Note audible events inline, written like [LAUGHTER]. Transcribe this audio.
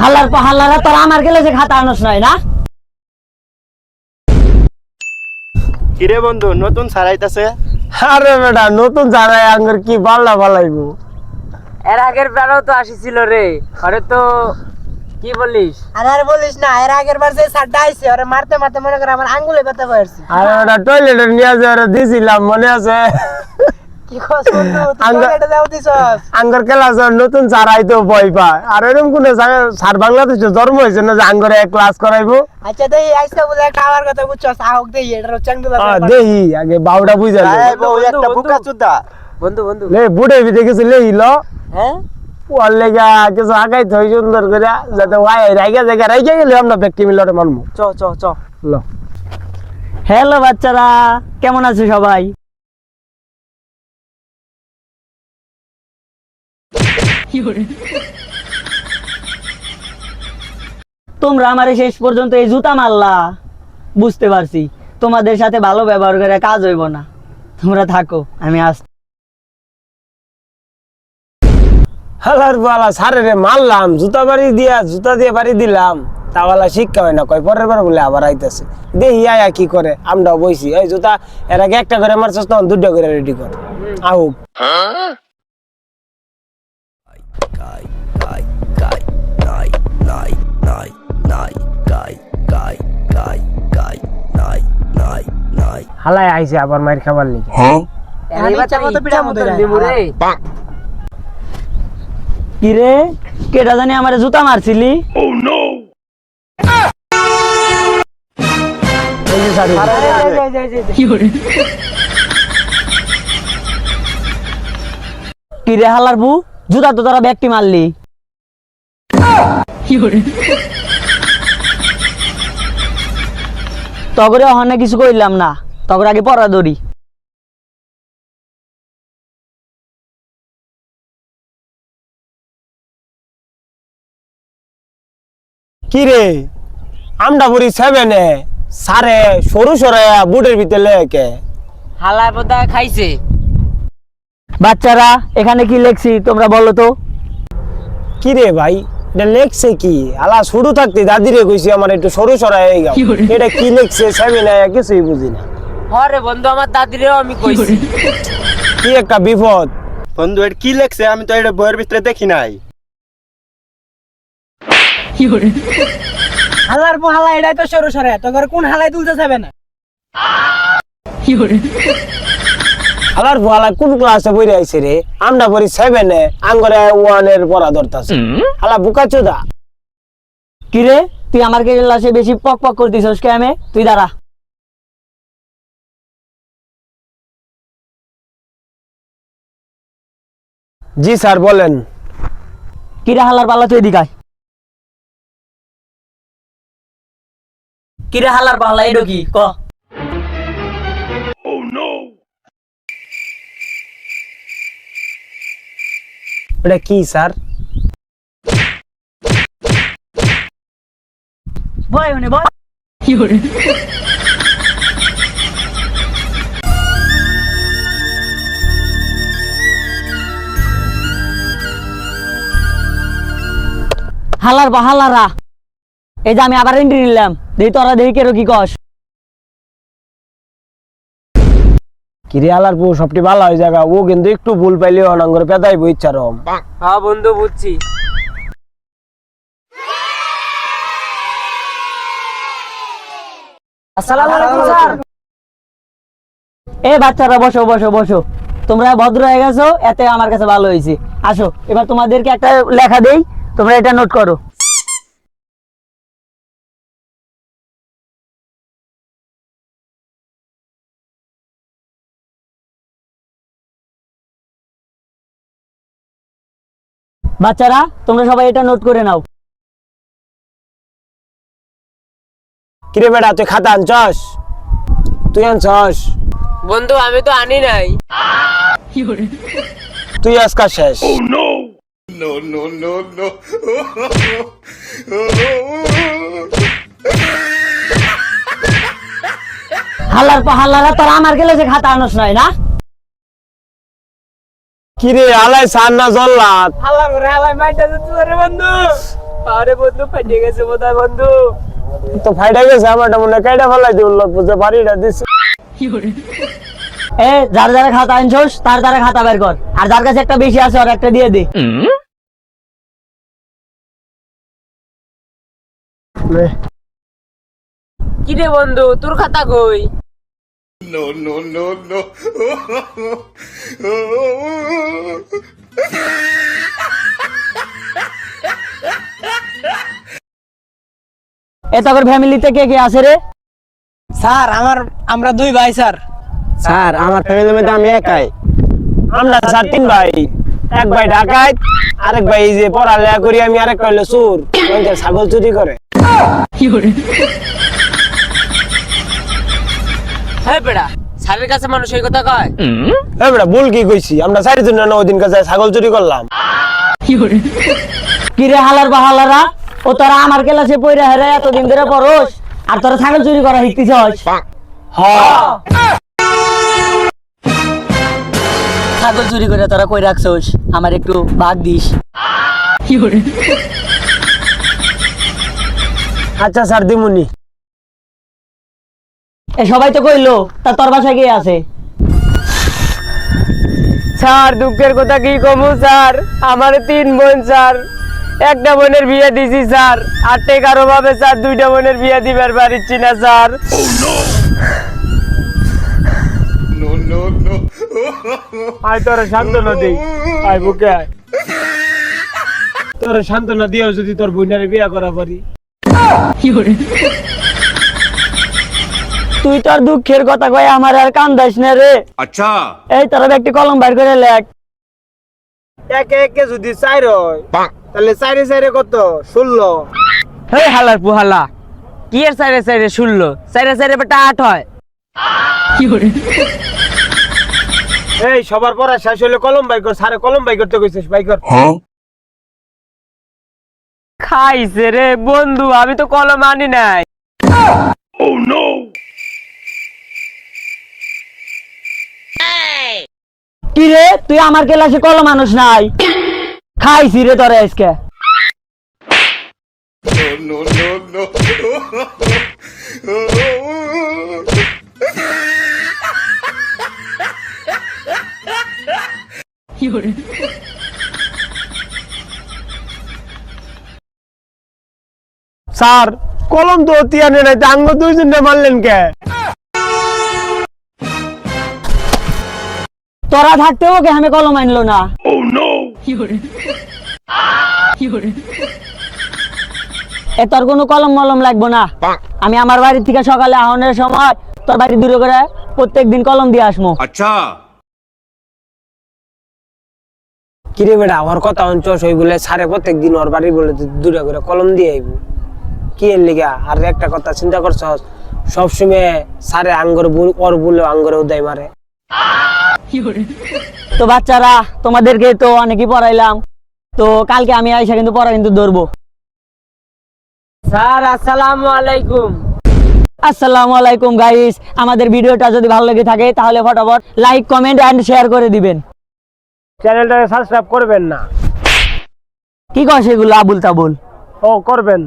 হালার পর হালারা তোর আমার গেলে যে খাতা আনস নাই না? কিরে বন্ধু নতুন সারাইতাছে আরে বেটা নতুন জানাই আঙ্গুর কি বাল্লা বালাইবো? এর আগের বারও তো আসিছিল রে আরে তো কি বলিস? আর আর বলিস না এর আগের বার যে সারটা আইছে ওরে মারতে মারতে মনে করে আমার আঙ্গুলে ব্যথা পাইছি আরে বেটা টয়লেটে নিয়ে যে ওরা দিছিলাম মনে আছে? কি কস বন্ধু তুই আঙ্গ- টয়লেটে যাও দিছস। আঙ্গুর ক্লাস নতুন চারাই তো ভয় পায়। আর এরকম কোন সার বাংলাদেশে জন্ম হয়েছে না যে আঙ্গুরে ক্লাস করাইবো? আচ্ছা দেই আইসা বলে একটা আমার কথা বুঝছস? আহক দেই এটা চাঙ্গুলা দেহি আগে বাউটা বুঝা লে এই বউ একটা বন্ধু, বুকা চুদা বন্ধু। বন্ধু লে বুড়ে বিদে গেছে লে ইলো হ্যাঁ? ওর লেগা কিছু আগাই থই সুন্দর করে যাতে ওয়াই রাইগা জায়গা রাইগা গেলে আমরা ব্যক্তি মিলরে মানবো। চ চ চ। লো। হ্যালো বাচ্চারা কেমন আছো সবাই? তোমরা আমারে শেষ পর্যন্ত এই জুতা মারলা। বুঝতে পারছি তোমাদের সাথে ভালো ব্যবহার করে কাজ হইব না। তোমরা থাকো আমি আস হালার বালা সারে রে মারলাম জুতা বাড়ি দিয়া জুতা দিয়ে বাড়ি দিলাম। তাওয়ালা শিক্ষা হয় না কয় পরের বার বলে আবার আইতেছে। দেখি আয়া কি করে আমরাও বইছি এই জুতা এর আগে একটা করে মারছস তখন দুটো করে রেডি কর। আহুক হালাই আইছে আবার মাইর খাবার লিখে এইবার ইচ্ছা মতো পিঠা মতো দেয়। কি রে কেটা জানি আমারে জুতা মারছিলি এই যে শাড়ি। কি রে হালার বু? জুতা তো তোরা ব্যক্তি মারলি। তগরে অহনে কিছু কইলাম না। তগর আগে পড়া দড়ি কি রে? আমডা বুড়ি সেভেনে সারে সরু সরে বুটের ভিতরে লেকে হালায় বোধা খাইছে। বাচ্চারা এখানে কি লেখছি তোমরা বলো তো? কি রে ভাই এটা লেখছে কি? আলা শুরু থাকতে দাদি রে কইছি আমার একটু সরু সরা হয়ে গেল। এটা কি লেখছে সেভেনে কিছুই বুঝি না। হরে বন্ধু আমার দাদিরেও আমি কইছি। কি একটা বিপদ। বন্ধু এটা কি লেখছে? আমি তো এটা বইয়ের ভিতরে দেখি নাই। হালার পো হালা এটাই তো সরু সরে। তোর কোন হালাই তুলতে যাবে না? আলার ভালা কোন ক্লাসে পড়ে আইছে রে? আমরা পড়ি সেভেনে আঙ্গরে ওয়ানের পড়া ধরতাছে। হালা বুকা চোদা। কি রে? তুই আমার ক্লাসে বেশি পক পক করতেছিস কে আমি তুই দাঁড়া। জি স্যার বলেন। কিরা হালার পাল্লা তুই এদিকায় কি রে হালার পাল্লা এডো কি? ক। এটা কি স্যার? বয় মানে বয়। হালার বা হালারা। এই যে আমি আবার এন্ট্রি নিলাম। দেখি তোরা দেখি কেরো কি কস। কিরে আলার সবটি ভালো হয়ে জায়গা ও কিন্তু একটু ভুল পাইলে অনাঙ্গরে পেদাইব ইচ্ছা রম। হ্যাঁ বন্ধু বুঝছি। আসসালামু আলাইকুম স্যার। এ বাচ্চারা বসো বসো বসো। তোমরা ভদ্র হয়ে গেছো এতে আমার কাছে ভালো হয়েছে। আসো এবার তোমাদেরকে একটা লেখা দেই। তোমরা এটা নোট করো। বাচ্চারা তোমরা সবাই এটা নোট করে নাও। কিরে বেটা তুই খাতা আনছস? তুই আনছস? বন্ধু আমি তো আনি নাই। তুই আজকা শেষ। হালার পর হালারা তোরা আমার গেলে যে খাতা আনস নাই না? কিরে আলাই সার না জল্লাদ? হালা করে হালাই মাইটা দিতে পারে বন্ধু। আরে বন্ধু ফাটে গেছে বোধহয় বন্ধু। তো ফাইটা গেছে আমারটা মনে কাইটা ফেলাই দিল বুঝতে বাড়িটা দিছে। এ যার যারা খাতা আনছোস তার তারা খাতা বের কর। আর যার কাছে একটা বেশি আছে ওর একটা দিয়ে দে। কি রে বন্ধু তোর খাতা কই? এ তোর ফ্যামিলিতে কে কে আছে রে? স্যার আমার আমরা দুই ভাই স্যার। স্যার আমার ফ্যামিলির মধ্যে আমি একাই। আমরা স্যার তিন ভাই। এক ভাই ঢাকায় আরেক ভাই এই যে পড়ালেখা করি আমি আরেক সুর ওইটা ছাগল চুরি করে। কি করে? হ্যাঁ বেড়া স্যারের কাছে মানুষ এই কথা কয়। হ্যাঁ বেটা ভুল কি কইছি? আমরা চারিজন না ওই দিন কাছে ছাগল চুরি করলাম। কি রে হালার বা হালারা ও তোরা আমার ক্লাসে পড়ে হেরে এতদিন ধরে পড়োস আর তোরা ছাগল চুরি করা শিখতেছস ছাগল চুরি করে তোরা কই রাখছস? আমার একটু ভাগ দিস। আচ্ছা স্যার দিমুনি। এ সবাই তো কইলো তা তোর বাসায় কে আছে? স্যার দুঃখের কথা কি কমু স্যার? আমার তিন বোন স্যার। একটা বোনের বিয়ে দিছি স্যার। আর কারও ভাবে স্যার দুইটা বোনের বিয়ে দিবার পারিচ্ছি না স্যার। আয় তোরা সান্ত্বনা দিই। আয় বুকে আয়। তোরা সান্ত্বনা দিও যদি তোর বোনের বিয়া করা পারি। তুই তোর দুঃখের কথা কয়ে আমার আর কান্দাস না রে। আচ্ছা। এই তোর একটি কলম বার করে লেখ। একে একে যদি চাই রয় তাহলে চাইরে চাইরে কত? শুনলো হে হালার পুহালা কি এর চাইরে চাইরে ষোলো? চাইরে চাইরে বেটা আট হয়। কি করে? এই সবার পরে শেষ হলে কলম বাই কর সারে কলম বাই করতে কইছিস বাই কর। হ্যাঁ। খাইছে রে বন্ধু আমি তো কলম আনি নাই। oh, ও নো রে? তুই আমার ক্লাসে কলম মানুষ নাই? খাইছি রে তোরা আজকে। স্যার, কলম তো অতি আনে নাই আঙ্গ দুইজনে মারলেন কে? তোরা থাকতে ওকে আমি কলম আনলো না। oh, [LAUGHS] এ তোর কোনো কলম মলম লাগবো না। আমি আমার বাড়ি থেকে সকালে আহনের সময় তোর বাড়ি দূরে করে প্রত্যেক দিন কলম দিয়ে আসব। আচ্ছা। কিরে বেটা আমার কথা অঞ্চস হই বলে সারে প্রত্যেক দিন ওর বাড়ি বলে দূরে করে কলম দিয়ে আইব। কি এর লিগা? আর একটা কথা চিন্তা করছস? সবসময় সারে আঙ্গর ওর বলে আঙ্গরে উদয় মারে। তো বাচ্চারা তোমাদেরকে তো অনেকই পড়াইলাম। তো কালকে আমি আইসা কিন্তু পড়া কিন্তু ধরবো। স্যার আসসালামু আলাইকুম। আসসালামু আলাইকুম গাইস আমাদের ভিডিওটা যদি ভালো লেগে থাকে তাহলে ফটাফট লাইক কমেন্ট এন্ড শেয়ার করে দিবেন। চ্যানেলটাকে সাবস্ক্রাইব করবেন না। কি কয় সেগুলো আবুল তাবুল। ও করবেন।